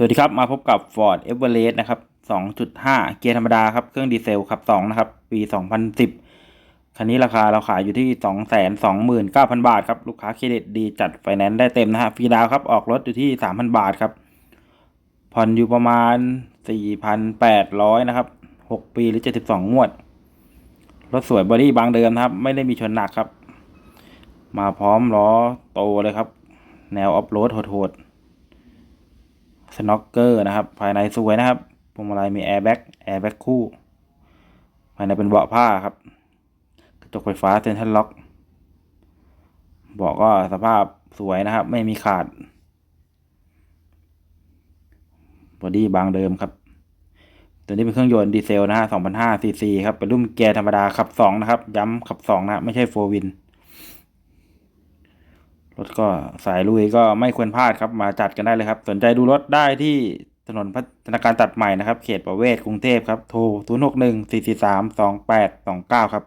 สวัสดีครับ มาพบกับ Ford Everest นะครับ 2.5 เกียร์ธรรมดาครับ เครื่องดีเซลขับ 2 นะครับ ปี 2010 คันนี้ราคาเราขายอยู่ที่ 229,000 บาทครับ ลูกค้าเครดิตดีจัดไฟแนนซ์ได้เต็มนะฮะฟรีดาวครับ ออกรถอยู่ที่ 3,000 บาทครับ ผ่อนอยู่ประมาณ 4,800 นะครับ 6 ปีหรือ 72 งวด รถสวยบอดี้บางเดิมนะครับ ไม่ได้มีชนหนักครับ มาพร้อมล้อโตเลยครับ แนวออฟโรดโหดๆ สน็อกเกอร์นะครับ ภายในสวยนะครับพวงมาลัยมีแอร์แบ็กแอร์แบ็กคู่ ภายในเป็นเบาะผ้าครับ กระจกไฟฟ้าเซ็นทรัลล็อกเบาะก็สภาพสวยนะครับ ไม่มีขาดบอดี้บางเดิมครับ ตัวนี้เป็นเครื่องยนต์ดีเซลนะฮะ2,500ซีซีครับ เป็นรุ่นเกียร์ธรรมดาขับ 2 นะครับ ย้ำขับ 2 นะ ไม่ใช่โฟวิน รถก็สายลุยก็ไม่ควรพลาดครับมาจัดกันได้เลยครับ สนใจดูรถได้ที่ถนนพัฒนาการตัดใหม่นะครับ เขตประเวศกรุงเทพครับ โทร 0 6 1 4 4 3 2 8 2 9 ครับ